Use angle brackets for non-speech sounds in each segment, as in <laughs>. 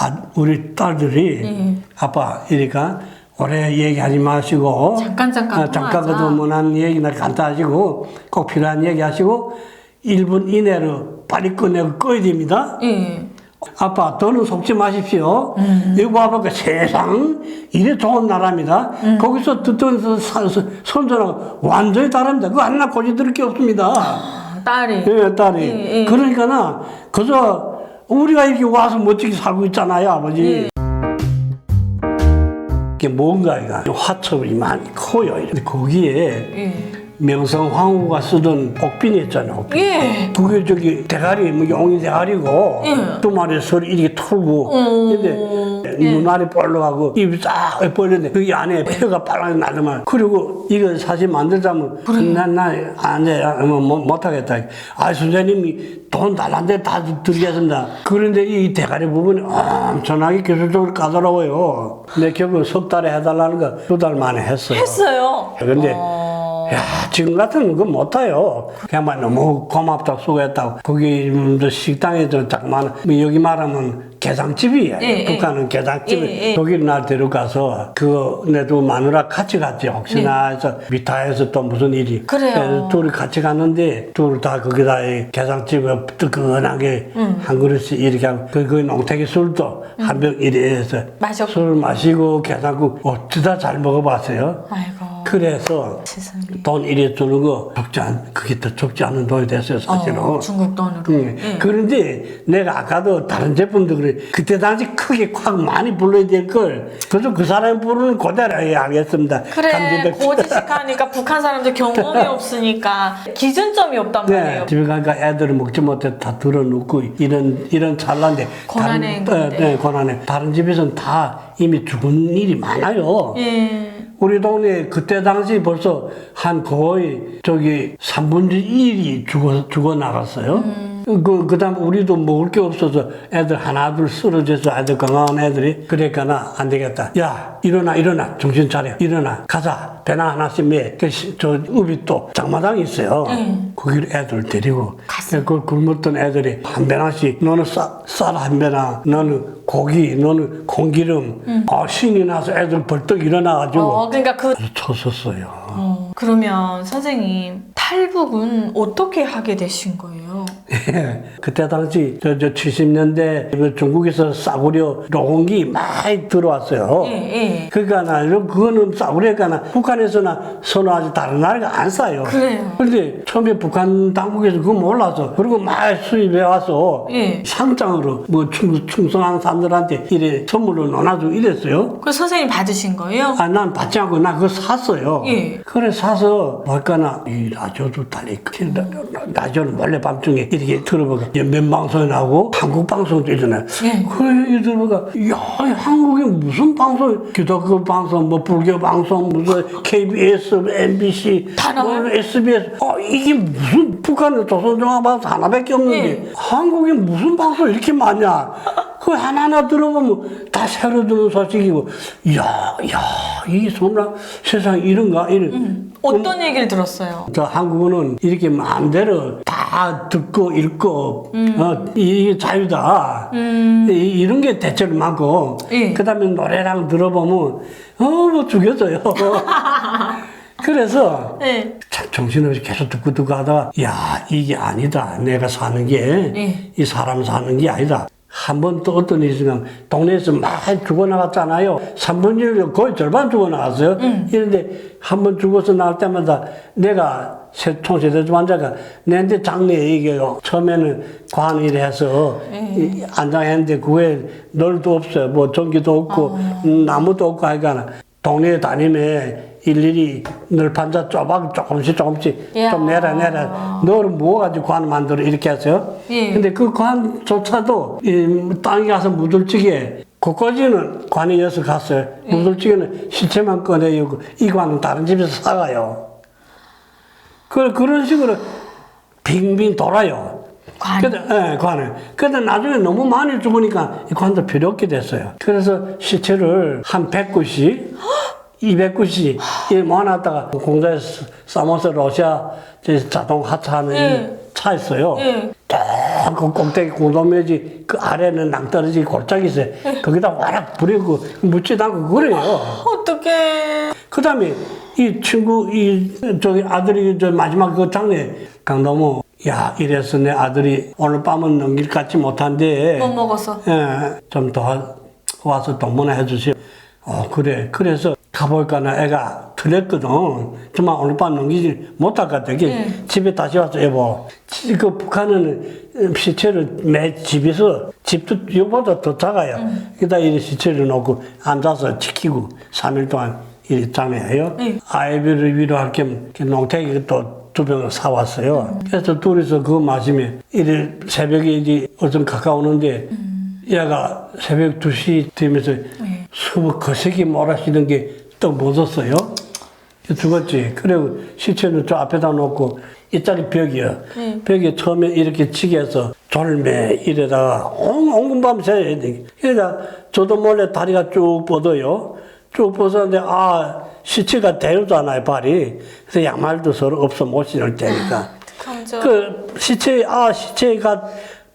아, 우리 딸들이 예. 아빠 이러니까 오래 얘기하지 마시고 잠깐, 잠깐 어, 잠깐 통화하자. 그동안한 얘기나 간단 하시고 꼭 필요한 얘기 하시고 1분 이내로 빨리 끝내고 꺼야 됩니다. 예. 아빠 더는 속지 마십시오. 음. 여기 와보니까 세상 이래 좋은 나라입니다. 음. 거기서 듣던 선전하고 완전히 다릅니다. 그거 하나 고지 들을 게 없습니다. 아, 딸이. 예, 딸이. 예, 예. 그러니까는 그저 우리가 이렇게 와서 멋지게 살고 있잖아요, 아버지. 예. 이게 뭔가 이가 화첩이 많이 커요. 근데 거기에 예. 명성 황후가 쓰던 옥빈이 있잖아요. 옥빈. 예. 그게 저기 대가리 뭐 용이 대가리고 예. 두 마리 서로 이렇게 털고 음. 근데 예. 눈알이 볼록하고 입이 쫙 벌렸는데 그 안에 폐가 빨갛게 나더만 그리고 이거 사실 만들자면 난나안돼 뭐, 못- 못하겠다 아 선생님이 돈 달란데 다 드리겠습니다 그런데 이 대가리 부분이 엄청나게 기술적으로 까다로워요 근데 결국 석 달에 해달라는 거 두 달 만에 했어요 했어요. 근데 어. 야, 지금 같으면 그거 못해요. 그냥 막 너무 고맙다고 수고했다고. 거기 음, 저 식당에 저 자그마한, 뭐 여기 말하면 게장집이에요. 예, 북한은 게장집에 예, 예. 독일 날 데려가서 그거 내도 마누라 같이 갔지. 혹시나 해서 미타에서 또 무슨 일이. 네. 그래요. 그래서 둘이 같이 갔는데 둘 다 거기다 이 게장집에 뜨끈하게 음. 한 그릇씩 이렇게 하고 그, 그 농태기 술도 한병 이래 해서 마셨고. 술 마시고 게장국 어쩌다 잘 먹어봤어요. 아이고. 그래서 세상에. 돈 이래 주는 거 적지 않, 그게 더 적지 않은 돈이 됐어요, 사실은. 어, 중국 돈으로. 응. 예. 그런데 내가 아까도 다른 제품도 그래. 그때 당시 크게 콱 많이 불러야 될 걸. 그래서 그 사람이 부르는 그대로 해 알겠습니다. 그래 감지덕. 고지식 하니까 북한 사람들 경험이 없으니까 기준점이 없단 네, 말이에요. 집에 가니까 애들은 먹지 못해 다 들어놓고 이런 이런 찰나인데 고난의 다른, 행동인데. 네, 고난에 다른 집에서는 다 이미 죽은 일이 많아요. 예. 우리 동네 그때 당시 벌써 한 거의 저기 3분의 1이 죽어, 죽어 나갔어요. 그, 그 다음 우리도 먹을 게 없어서 애들 하나, 둘 쓰러져서 애들 건강한 애들이 그러니까 나 안 되겠다. 야, 일어나, 일어나. 정신 차려. 일어나. 가자. 배나 하나씩 매. 그, 시- 저, 읍이 또 장마당이 있어요. 거기를 애들 데리고. 갔어요. 그 굶었던 애들이 한 배나씩 너는 쌀, 쌀한 배나, 너는 고기, 너는 콩기름. 아, 신이 나서 애들 벌떡 일어나가지고. 어, 그러니까 그 쳤었어요. 어, 그러면 선생님 탈북은 어떻게 하게 되신 거예요? 그때 당시 저, 저 70년대 중국에서 싸구려 로공기 많이 들어왔어요. 예, 예. 그러니까 나 그거는 싸구려가 나 북한에서나 선호하지 다른 나라가 안 싸요. 그래요. 그런데 처음에 북한 당국에서 그거 몰라서 그리고 많이 수입해 와서 예. 상장으로 뭐 충, 충성한 사람들한테 이래 선물로 나눠주고 이랬어요. 그 선생님 받으신 거예요? 아, 난 받지 않고 나 그거 샀어요. 예. 그래 사서 뭘까나 이 라디오도 달리 그 라디오는 원래 밤중에 이렇게 들어보가 연변 방송이 나오고 한국 방송도 있잖아요. 예. 그래 이 들어보가 야 한국에 무슨 방송 기독교 방송 뭐 불교 방송 무슨 KBS MBC? 뭐 SBS 어 이게 무슨 북한의 조선중앙방송 하나밖에 없는데 예. 한국에 무슨 방송 이렇게 많냐? 그 하나하나 들어보면 다 새로 듣는 소식이고, 야, 야, 이 소나 세상 이런가? 이런. 어떤 얘기를 들었어요? 저 한국어는 이렇게 마음대로 다 듣고 읽고, 어, 이게 자유다. 이, 이런 게 대체로 많고, 예. 그 다음에 노래랑 들어보면, 어, 뭐 죽여져요. <laughs> 그래서, 네. 참 정신없이 계속 듣고 듣고 하다가 야 이게 아니다 내가 사는 게이 예. 사람 사는 게 아니다 한 번 또 어떤 일이 있으면 동네에서 많이 죽어나갔잖아요. 3분의 1 거의 절반 죽어나갔어요. 이런데 한 번 죽어서 나올 때마다 내가 세- 총세대주 환자가 내한테 장례 얘기해요. 처음에는 관을 해서 이 안장했는데 그게 널도 없어요. 뭐 전기도 없고 음, 나무도 없고 하니까 동네에 다니면 일일이 널판자 쪼박 조금씩 조금씩 이야. 좀 내라 내라 너를 모아가지고 관 만들어 이렇게 했어요. 예. 근데 그 관조차도 이 땅에 가서 묻을찌개 그까지는 관에 이어서 갔어요. 예. 묻을찌개는 시체만 꺼내요. 이 관은 다른 집에서 사가요. 그 그런 식으로 빙빙 돌아요. 관. 근데, 예, 관을. 근데 나중에 너무 많이 죽으니까 이 관도 필요 없게 됐어요. 그래서 시체를 한 100구씩, 200구씩 이 모아놨다가 공장에서 싸면서 러시아 저 자동 하차하는 예. 차 있어요. 예. 그 꼭대기 고도묘지 그 아래는 낭떠러지 골짜기 있어요. 거기다 와락 부리고 묻지 않고 그래요. 어떡해. 그 다음에 이 친구, 이, 저기 아들이 저 마지막 그 장례 강동무, 야, 이래서 내 아들이 오늘 밤은 넘길 것 같지 못한데, 뭐 먹었어? 예, 좀 더 와서 동문회 해주세요. 어, 그래. 그래서 가볼까 나 애가 틀렸거든. 정말 오늘 밤 넘기지 못할 것 같아. 이게 집에 다시 와서 여보. 지- 그 북한은 시체를 매 집에서 집도 이거보다 더 작아요. 그다 이 시체를 놓고 앉아서 지키고 3일 동안 이 잠해요. 네. 아이비를 위로할 겸 농태기 또 두 병을 사왔어요. 그래서 둘이서 그거 마시면 이래 새벽에 이제 어좀 가까우는데 얘가 새벽 2시 되면서 숨을 거세게 몰아쉬는 게 또 묻었어요. 죽었지. 그리고 시체는 저 앞에다 놓고 이짜리 벽이요. 벽에 처음에 이렇게 치게 해서 졸매 이래다가 새야 돼. 그러니까 저도 몰래 다리가 쭉 뻗어요. 쭉 뻗었는데 아 시체가 대우잖아요 발이. 그래서 양말도 서로 없어 못 신을 테니까. 감정. 그 시체 아 시체가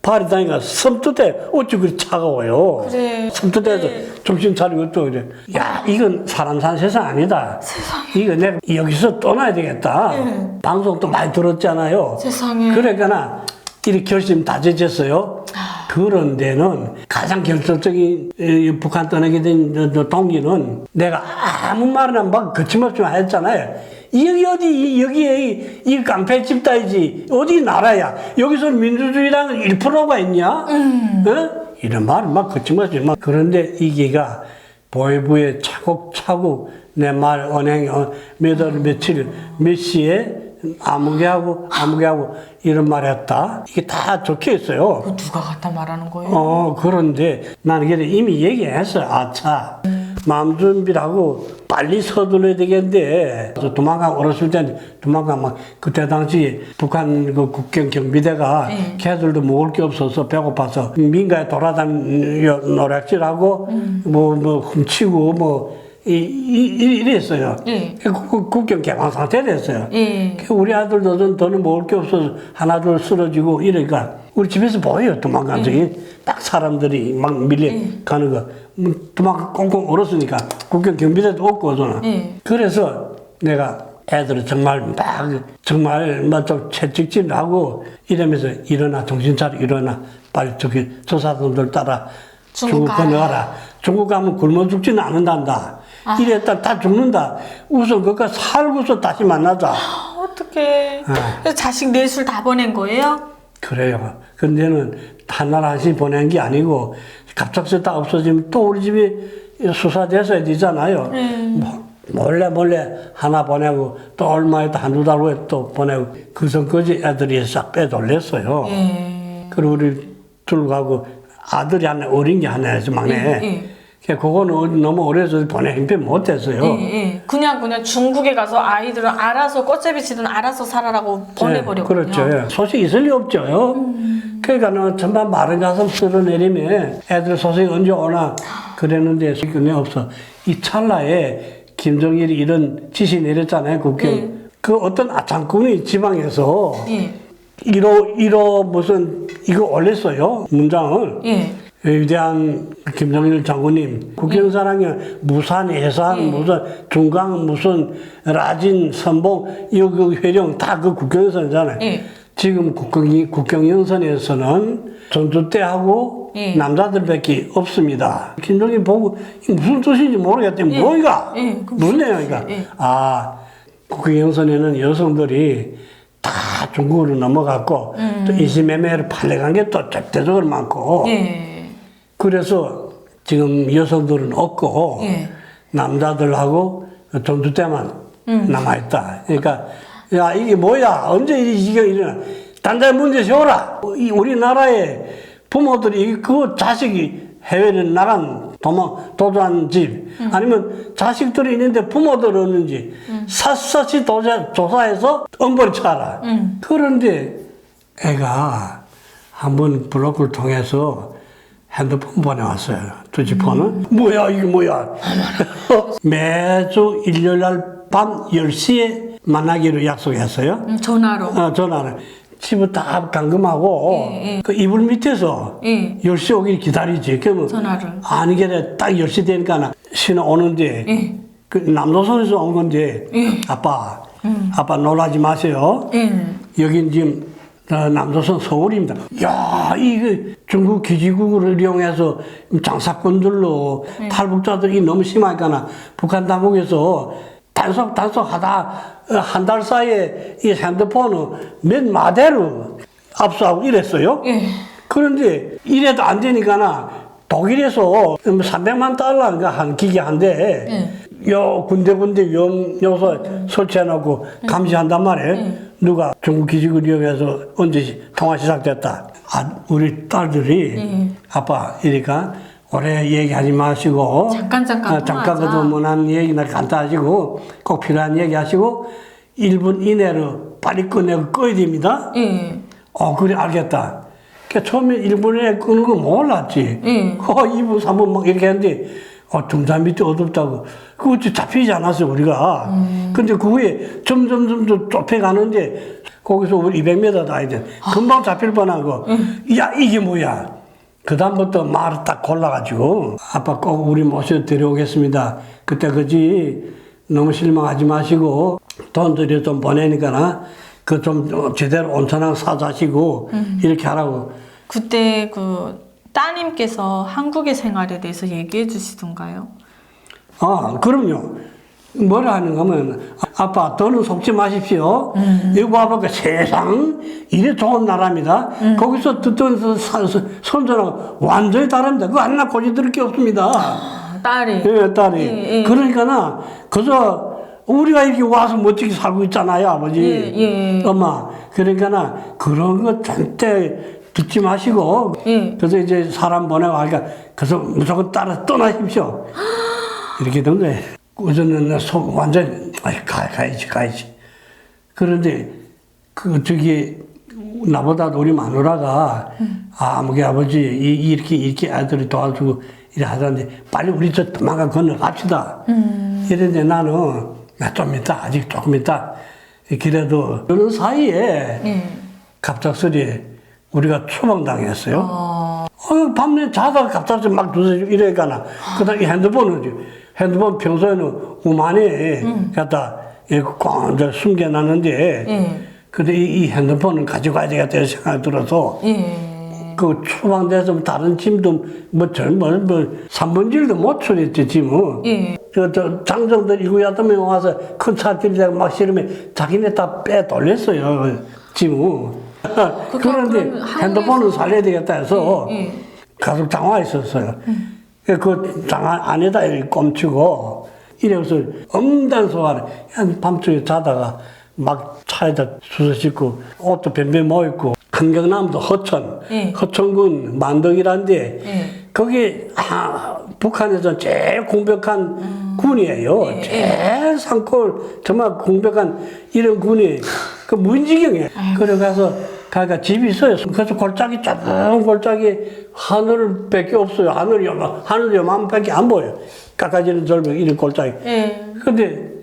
발이 다니까 섬뜩해 어찌 그리 차가워요. 그래. 섬뜩해서 네. 정신 차리고 또 이래. 야 이건 사람 사는 세상 아니다. 이거 내가 여기서 떠나야 되겠다. 방송도 많이 들었잖아요. 세상에. 그러니까 이렇게 결심 다져졌어요. 그런 데는 가장 결정적인 이 북한 떠나게 된 동기는 내가 아무 말이나 막 거침없이 했잖아요. 여기 어디 여기에 이- 이 깡패집 따이지 어디 나라야 여기서 민주주의라는 1%가 있냐? 어? 이런 말을 막 거침없이 막 그런데 이게가 보이부에 차곡차곡 내 말 언행 어, 몇월 며칠 몇 시에 아무개 하고 아무개 하고 이런 말 했다 이게 다 적혀 있어요. 그거 누가 갖다 말하는 거예요? 어 그런데 나는 그래 이미 얘기했어 아차 마음 준비를 하고 빨리 서둘러야 되겠는데 도망가 어렸을 때는 도망가 막 그때 당시 북한 그 국경 경비대가 네. 걔들도 먹을 게 없어서 배고파서 민가에 돌아다니며 노략질하고 뭐뭐 훔치고 뭐 이, 이, 이- 이랬어요. 예. 국- 국경 개방 상태 됐어요. 예. 그 우리 아들도 전 더는 먹을 게 없어서 하나 둘 쓰러지고 이러니까 우리 집에서 보여요 도망간 적이 딱 사람들이 막 밀려 가는 거뭐 도망가 꽁꽁 얼었으니까 국경 경비대도 없고 저는 예. 그래서 내가 애들을 정말 막 정말 막좀 채찍질 하고 이러면서 일어나 정신 차려 일어나 빨리 저기 저 사람들 따라 중국 중국 가라. 건너가라 중국 가면 굶어 죽지는 않는단다 이랬다 다 죽는다 우선 그거 살고서 다시 만나자 아, 어떡해. 아. 자식 넷을 다 보낸 거예요? 그래요. 근데는 하나 하나씩 보낸 게 아니고 갑작스레 다 없어지면 또 우리 집이 수사돼서 되잖아요. 뭐, 몰래 몰래 하나 보내고 또 얼마 있다 한두 달 후에 또 보내고 그 전까지 애들이 싹 빼돌렸어요. 예. 그리고 우리 둘 가고 아들이 하나 어린 게 하나였어 막내. 예, 예. 그 그거는 너무 오래서 보내 힘빼 못했어요. 예, 예. 그냥 그냥 중국에 가서 아이들은 알아서 꽃제비치든 알아서 살아라고 보내버렸군요. 네, 그렇죠. 예. 소식 있을 리 없죠. 그러니까는 정말 마른 가슴 쓸어내리면 애들 소식 언제 오나 그랬는데 소식이 없어. 이 찰나에 김정일이 이런 지시 내렸잖아요. 국경. 예. 그 어떤 아창꾼이 지방에서 예. 1호, 1호 무슨 이거 올렸어요. 문장을. 예. 위대한 김정일 장군님, 국경사랑이 무산, 해산, 예. 무슨 중강, 무슨 라진, 선봉, 이그 회령 다 그 국경선이잖아요. 예. 지금 국경, 국경연선에서는 전투 때하고 예. 남자들밖에 없습니다. 김정일 보고 무슨 뜻인지 모르겠더니 예. 뭐이가? 예, 무슨? 뜻이에요? 예. 아, 국경연선에는 여성들이 다 중국으로 넘어갔고 또 인신매매를 팔려간 게또 절대적으로 많고 음. 예. 그래서 지금 여성들은 없고 예. 남자들하고 전투 때만 음. 남아있다. 그러니까 야 이게 뭐야 언제 이 지경 일어나 단단 문제 세워라. 이 우리나라의 부모들이 그 자식이 해외에 나간 도망 도주한 집 음. 아니면 자식들이 있는데 부모들 없는지 샅샅이 도자, 조사해서 엉거리 차라. 음. 그런데 애가 한번 블로그를 통해서 핸드폰 보내왔어요. 투지폰은. 뭐야, 이게 뭐야. <laughs> 매주 일요일 날 밤 10시에 만나기로 약속했어요. 음, 전화로. 어, 전화를. 집을 다 감금하고 예, 예. 그 이불 밑에서 예. 10시 오길 기다리지. 그러면 전화를. 아니게 딱 10시 되니까 신호 오는데 예. 그 남도선에서 온 건데 예. 아빠 아빠 놀라지 마세요. 예. 여긴 지금 어, 남도선 서울입니다. 야, 이거 중국 기지국을 이용해서 장사꾼들로 탈북자들이 너무 심하니까 북한 당국에서 단속 단속하다 어, 한달 사이에 이 핸드폰을 몇 마대로 압수하고 이랬어요. 예. 그런데 이래도 안 되니까 독일에서 300만 달러인가 한 기계 한 대, 요 군데군데 요, 요소 설치해놓고 감시한단 말이에요. 누가 중국 기지국을 이용해서 언제 통화 시작됐다. 아, 우리 딸들이 아빠 이러니까 오래 얘기하지 마시고 잠깐, 잠깐 아, 잠깐. 그도 뭐난 얘기나 간단하시고 꼭 필요한 얘기 하시고 1분 이내로 빨리 끝내고 꺼야 됩니다. 예. 어, 그래, 알겠다. 그 처음에 일본에 끄는 거 몰랐지. 응. 어, 2분, 3분 막 이렇게 했는데, 어, 등산 밑에 어둡다고. 그거 어째 잡히지 않았어, 우리가. 근데 그 후에 점점, 점점 좁혀가는데, 거기서 우리 200m 나야 돼. 금방 잡힐 뻔한 거. 야, 이게 뭐야. 그다음부터 말을 딱 골라가지고, 아빠 꼭 우리 모셔 데려오겠습니다. 그때 그지, 너무 실망하지 마시고, 돈 들여 좀 보내니까나, 그 좀 제대로 온천항 사자시고, 이렇게 하라고. 그때 그 따님께서 한국의 생활에 대해서 얘기해 주시던가요? 아, 그럼요. 뭐라 하는가 하면, 아빠, 돈은 속지 마십시오. 여기 와보니까 세상, 이래 좋은 나라입니다. 거기서 듣던 선전하고 완전히 다릅니다. 그거 하나 고지 들을 게 없습니다. 아, 딸이. 예, 딸이. 예, 예. 그러니까나, 그저, 우리가 이렇게 와서 멋지게 살고 있잖아요, 아버지. 예, 예. 엄마. 그러니까나, 그런 거 절대 듣지 마시고. 예. 그래서 이제 사람 보내고 하니까, 그래서 무조건 따라 떠나십시오. <gasps> 이렇게 된 거예요. 우선은 속 완전, 아이, 가, 가야지, 가야지. 그런데, 그, 저기, 나보다 우리 마누라가, 아, 무게 아버지, 이, 이렇게, 이렇게 아들이 도와주고, 이래 하던데, 빨리 우리 저 도망가 건너갑시다. 이랬는데 나는, 나좀 있다, 아직 조금 있다. 그래도, 그런 사이에, 예. 갑작스레 우리가 추방당했어요. 어. 어, 밤에 자다가 갑자기 막 두드리고 이러니까, 그 다음에 핸드폰은, 핸드폰 평소에는 우만히 갖다 이렇게 꽉 이제 숨겨놨는데, 예. 근데 이, 이 핸드폰을 가져가야 되겠다 이런 생각이 들어서, 예. 그 추방돼서 다른 짐도 뭐, 저, 뭐, 뭐, 3분질도 못 처리했지, 짐은. 예. 그, 저, 장정들 이구야덤에 와서 큰차 들이다가 막 실으면 자기네 다 빼 돌렸어요, 짐은. 그런데 그러면 한국에서- 핸드폰을 살려야 되겠다 해서 예. 가서 장화 있었어요. 그 장화 안에다 꼼치고 이래서 엄단 소화를 한 밤중에 자다가 막 차에다 수서 싣고 옷도 변변 모 입고 한경남도 허천, 예. 허천군 만덕이란데 예. 거기 아, 북한에서 제일 공백한 군이에요. 예, 제일 산골 정말 공백한 이런 군이 그 무인지경에 그래가서 가가 집이 있어요. 그래서 골짜기 좁은 골짜기 하늘밖에 없어요. 하늘이 요만 하늘 요만밖에 안 보여. 깎아지는 절벽 이런 골짜기. 예. 근데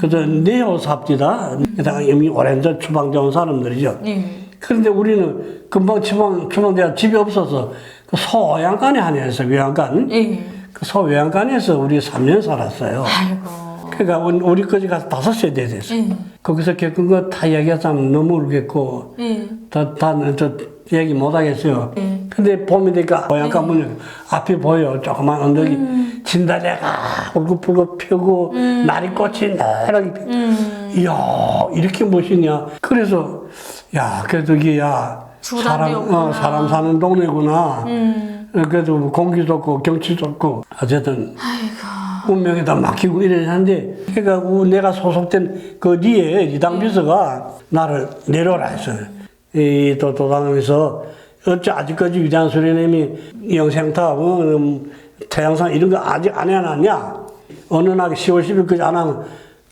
그저 네오 삽디다. 그다가 이미 오랜 전 추방돼 온 사람들이죠. 예. 그런데 우리는 금방 추방, 추방돼가 집이 없어서 그 소외양간에 하나 있어요, 외양간. 예. 그 소외양간에서 우리 3년 살았어요. 아이고. 그러니까 우리- 우리까지 가서 다섯 세대 됐어요. 예. 거기서 겪은 거다 얘기하자면 너무 울겠고, 예. 다, 다, 저, 얘기 못 하겠어요. 예. 근데 봄이 되니까 고향가 문을 앞에 보여. 조그만 언덕이 진달래가 울긋불긋 펴고, 날이 꽃이 노랗게 피 음. 이야, 이렇게 멋있냐. 그래서, 야, 그래도 이게, 야, 사람. 어, 사람 사는 동네구나. 음. 어, 그래도 공기 좋고, 경치 좋고, 어쨌든, 아이고. 운명에 다 맡기고 이러는데, 우- 내가 소속된 그 뒤에 이당 비서가 나를 내려라 했어요. 이, 또, 도당에서, 어째 아직까지 위대한 수련님이 영생타, 어, 음, 태양상 이런 거 아직 안 해놨냐? 어느 날 10월 10일까지 안 하면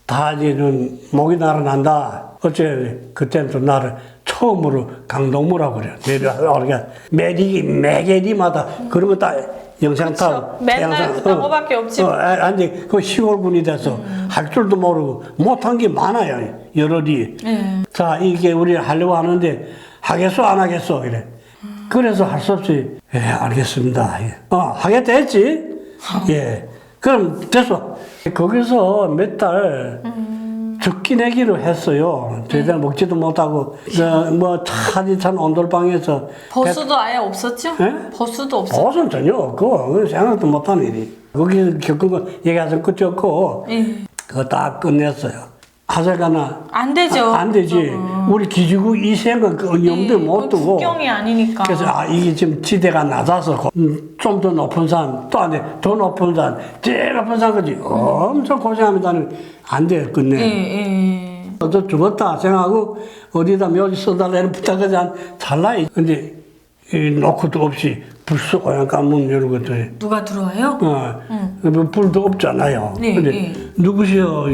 다 이제는 목이 날아난다. 어째 그때는 또 나를 처음으로 강동무라고 그래요. 내려와. 그러니까 매리, 매개리마다 그런 거다 영상 그쵸. 타고 맨날 태양산, 그 방어밖에 없지. 어, 아, 아니 그 시골군이 돼서 할 줄도 모르고 못한 게 많아요 여럿이. 예. 자 이게 우리 하려고 하는데 하겠어 안 하겠어 이래. 그래서 할 수 없이 예 알겠습니다. 예. 어 하겠다 했지. 예. 그럼 됐어. 거기서 몇 달 죽기 내기로 했어요. 제대로 먹지도 못하고 그뭐 차디찬 온돌방에서 버스도 아예 없었죠? 예? 버스도 없었죠? 보선 전혀 없고 그건 생각도 못하는 일이. 거기 겪은 거 얘기해서 끝이 없고 예. 그거 다 끝냈어요. 하자가나 안 되죠. 안 되지. 우리 기지국 이생은 그 염두에 못 그건 두고. 국경이 아니니까. 그래서 아 이게 지금 지대가 낮아서 음, 좀 더 높은 산 또 안 돼. 더 높은 산 제일 높은 산까지 엄청 고생하면서는 안 돼. 예, 끝내. 예. 저 죽었다 생각하고 어디다 묘지 써달라는 부탁하지 않 잘라요. 근데 이 노크도 없이 불쑥 오양간 문 열고 또 누가 들어와요? 어, 뭐 불도 없잖아요. 네, 근데 네. 누구시여?